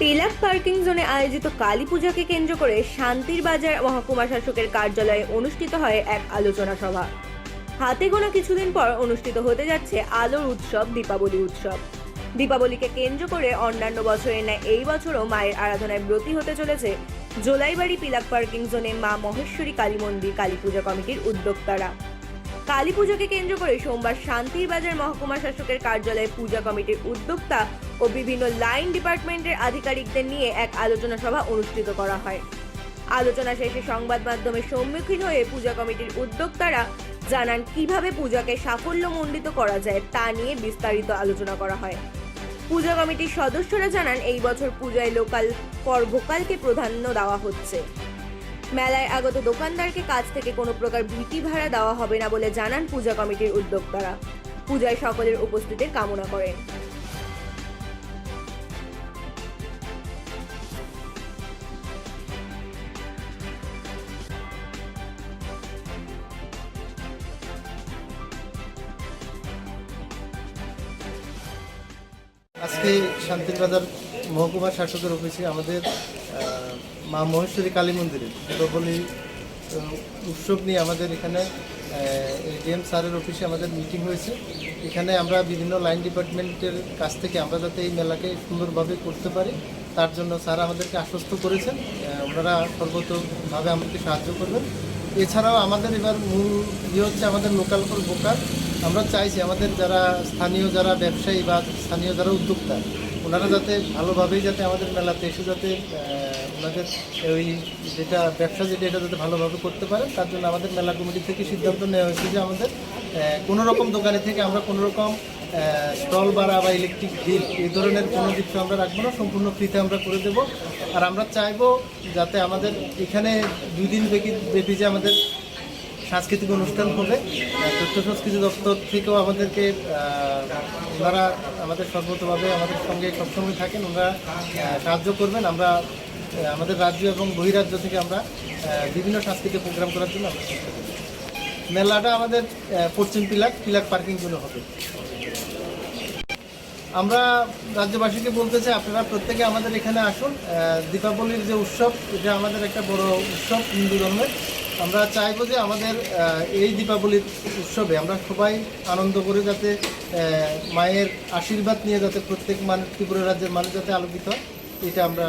পেলাক parking জোনে আয়োজিত কালী পূজাকে কেন্দ্র করে শান্তির বাজার মহকুমা শাসকের কার্যালয়ে অনুষ্ঠিত হয় এক আলোচনা সভা। হাতে গোনা কিছুদিন পর অনুষ্ঠিত হতে যাচ্ছে আলোর উৎসব, দীপাবলি উৎসব। দীপাবলিকে কেন্দ্র করে অন্যান্য বছরের ন্যায় এই বছরও মায়ের আরাধনায় ব্রতী হতে চলেছে জোলাইবাড়ি পিলাক পার্কিং জোনে মা মহেশ্বরী কালী মন্দির কালী পূজা কমিটির উদ্যোক্তারা। কালী পুজোকে কেন্দ্র করে সোমবার শান্তির বাজার মহকুমা শাসকের কার্যালয়ে পূজা কমিটির উদ্যোক্তা ও বিভিন্ন লাইন ডিপার্টমেন্টের আধিকারিকদের নিয়ে এক আলোচনা সভা অনুষ্ঠিত করা হয়। আলোচনা শেষে সংবাদ মাধ্যমের সম্মুখীন হয়ে পূজা কমিটির উদ্যোক্তারা জানান, কীভাবে পূজাকে সাফল্য সাফল্যমণ্ডিত করা যায় তা নিয়ে বিস্তারিত আলোচনা করা হয়। পূজা কমিটির সদস্যরা জানান, এই বছর পূজায় লোকাল ফর ভোকালকে প্রাধান্য দেওয়া হচ্ছে। মেলায় আগত দোকানদারকে কাছ থেকে কোনো প্রকার ভিটি ভাড়া দেওয়া হবে না বলে জানান পূজা কমিটির উদ্যোক্তারা। পূজায় সকলের উপস্থিতির কামনা করেন। আজকে শান্তির বাজার মহকুমা শাসকের অফিসে আমাদের মা মহেশ্বরী কালী মন্দিরে দীপাবলি উৎসব নিয়ে আমাদের এখানে ডিএম স্যারের অফিসে আমাদের মিটিং হয়েছে। এখানে আমরা বিভিন্ন লাইন ডিপার্টমেন্টের কাছ থেকে আমরা যাতে এই মেলাকে সুন্দরভাবে করতে পারি, তার জন্য স্যার আমাদেরকে আশ্বস্ত করেছেন। ওনারা সর্বতভাবে আমাদেরকে সাহায্য করবেন। এছাড়াও আমাদের এবার মূল ইয়ে হচ্ছে আমাদের লোকাল ফর ভোকাল আমরা চাইছি আমাদের যারা স্থানীয় যারা ব্যবসায়ী বা স্থানীয় যারা উদ্যোক্তা ওনারা যাতে ভালোভাবেই যাতে আমাদের মেলাতে এসে যাতে ওনাদের ওই যেটা ব্যবসা যেটা এটা যাতে ভালোভাবে করতে পারেন তার জন্য আমাদের মেলা কমিটি থেকে সিদ্ধান্ত নেওয়া হয়েছে যে আমাদের আহ, কোনো রকম দোকানে থেকে আমরা কোনো রকম স্টল ভাড়া বা ইলেকট্রিক বিল এই ধরনের কোনো কিছু আমরা রাখব না সম্পূর্ণ ফ্রিতে আমরা করে দেব। আর আমরা চাইব যাতে আমাদের এখানে দুই দিন ব্যাপী ব্যাপী যে আমাদের সাংস্কৃতিক অনুষ্ঠান হবে তথ্য সংস্কৃতি দপ্তর থেকেও আমাদেরকে ওনারা আমাদের সর্বতভাবে আমাদের সঙ্গে সবসময় থাকেন, ওনারা সাহায্য করবেন। আমরা আমাদের রাজ্য এবং বহিরাজ্য থেকে আমরা বিভিন্ন সাংস্কৃতিক প্রোগ্রাম করার জন্য আমরা চেষ্টা করি মেলাটা আমাদের পশ্চিম পিলাক পিলাক পার্কিংগুলো হবে। আমরা রাজ্যবাসীকে বলতে চাই, আপনারা প্রত্যেকে আমাদের এখানে আসুন। দীপাবলির যে উৎসব, এটা আমাদের একটা বড় উৎসব হিন্দু ধর্মের আমরা চাইব যে আমাদের এই দীপাবলির উৎসবে আমরা সবাই আনন্দ করে যাতে মায়ের আশীর্বাদ নিয়ে যাতে প্রত্যেক মানুষ ত্রিপুরা রাজ্যের মানুষ যাতে আলোকিত এটা আমরা